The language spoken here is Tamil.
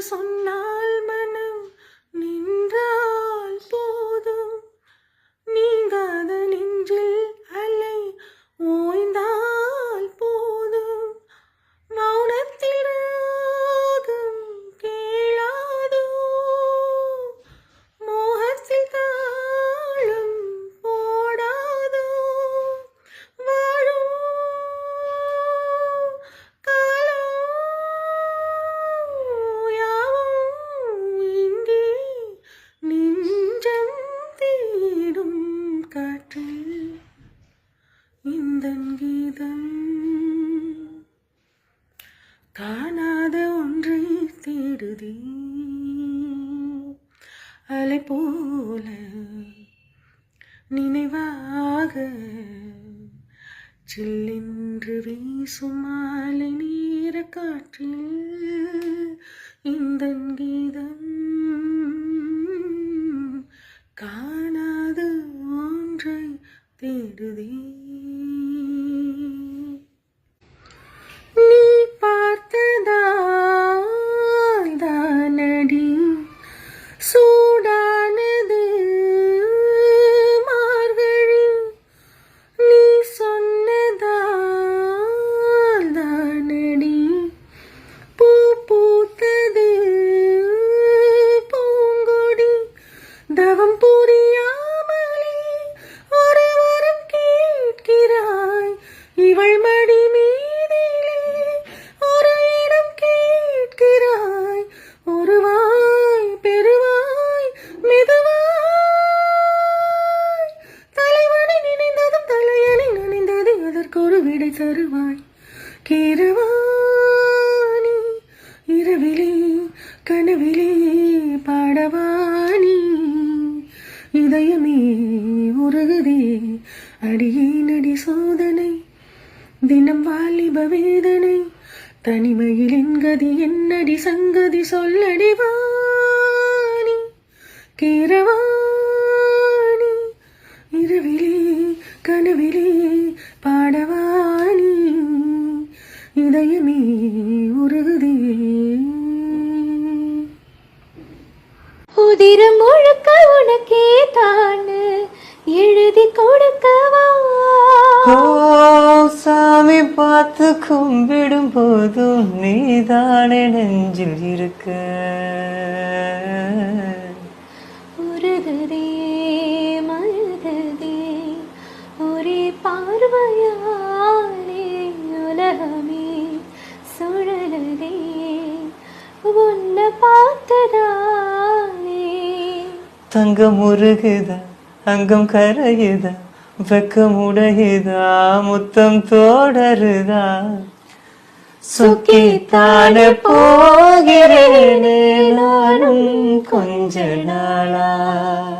சொன்னால் இந்த காணாத ஒன்றை தேடுதி. அலை போல நினைவாக சில்லென்று வீசும் மாலை நீர காற்றில் இந்த கீதம். காணாத ஒன்றை தேடுதே. தவம் புரியாமலே ஒரு வரம் கேட்கிறாய். இவள் மடி மீதிலே ஒரு இடம் கேட்கிறாய். ஒருவாய் பெருவாய் மெதுவாய். தலைவனை நினைந்ததும் தலையணை நனைந்தது அதற்கு ஒரு விடை தருவாய். கீரவாணி இரவிலே கனவிலே பாடவாணி இதயமே உருகுதே. அடியே நடி சோதனை தினம் வாலிப வேதனை. தனிமையில் என் கதி என்னடி சங்கதி சொல்லடி வாணி கீரவாணி. இரவிலே கனவிலே பாடவாணி இதயமே உருகுதே. உதிரம் முழுக்க உனக்கே தானு எழுதி கொடுக்கவா? சாமி பார்த்து கும்பிடும் போதும் நீதானே நெஞ்சில் இருக்க. உருகுதே மருகுதே ஒரே பார்வையாலே உலகமே சுழலுதே. உன்னை பார்த்ததாலே தங்கம் உருகுதா? அங்கம் கரையுதா? வெக்கம் உடையுதா? முத்தம் தோடருதா? சுக்கித்தான போகிறேனே நானும் கொஞ்ச நாளா.